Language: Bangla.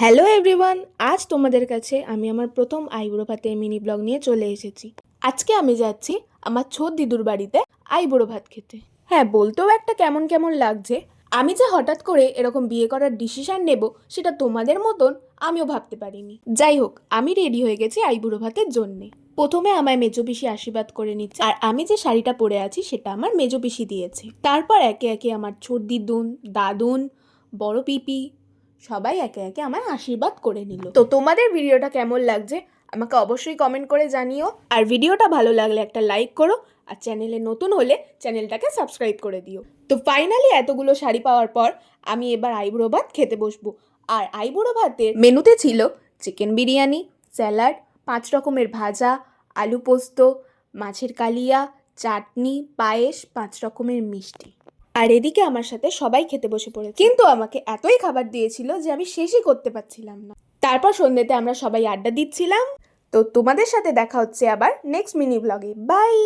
হ্যালো এভরিওয়ান আজ তোমাদের কাছে আমি আমার প্রথম আইবুড়ো ভাতের মিনি ব্লগ নিয়ে চলে এসেছি। আজকে আমি যাচ্ছি আমার ছোট দিদুর বাড়িতে আইবুড়ো ভাত খেতে। হ্যাঁ বলতেও একটা কেমন কেমন লাগছে। আমি যে হঠাৎ করে এরকম বিয়ে করার ডিসিশন নেব, সেটা তোমাদের মতন আমিও ভাবতে পারিনি। যাই হোক, আমি রেডি হয়ে গেছি আইবুড়ো ভাতের জন্যে। প্রথমে আমায় মেজো পিসি আশীর্বাদ করে নিচ্ছে। আর আমি যে শাড়িটা পরে আছি, সেটা আমার মেজো পিসি দিয়েছে। তারপর একে একে আমার ছোট দিদুন, দাদুন, বড় পিপি সবাই একে একে আমায় আশীর্বাদ করে নিল। তো তোমাদের ভিডিওটা কেমন লাগছে? আমাকে অবশ্যই কমেন্ট করে জানিও। আর ভিডিওটা ভালো লাগলে একটা লাইক করো। আর চ্যানেলে নতুন হলে চ্যানেলটাকে সাবস্ক্রাইব করে দিও। তো ফাইনালি এতগুলো শাড়ি পাওয়ার পর আমি এবার আইবুড়ো ভাত খেতে বসবো। আর আইবুড়ো ভাতের মেনুতে ছিল চিকেন বিরিয়ানি স্যালাড পাঁচ রকমের ভাজা, আলু পোস্ত, মাছের কালিয়া, চাটনি, পায়েস, পাঁচ রকমের মিষ্টি। আর এদিকে আমার সাথে সবাই খেতে বসে পড়ে কিন্তু আমাকে এতই খাবার দিয়েছিল যে আমি শেষই করতে পারছিলাম না। তারপর সন্ধ্যেতে আমরা সবাই আড্ডা দিচ্ছিলাম। তো তোমাদের সাথে দেখা হচ্ছে আবার নেক্সট মিনি ব্লগে বাই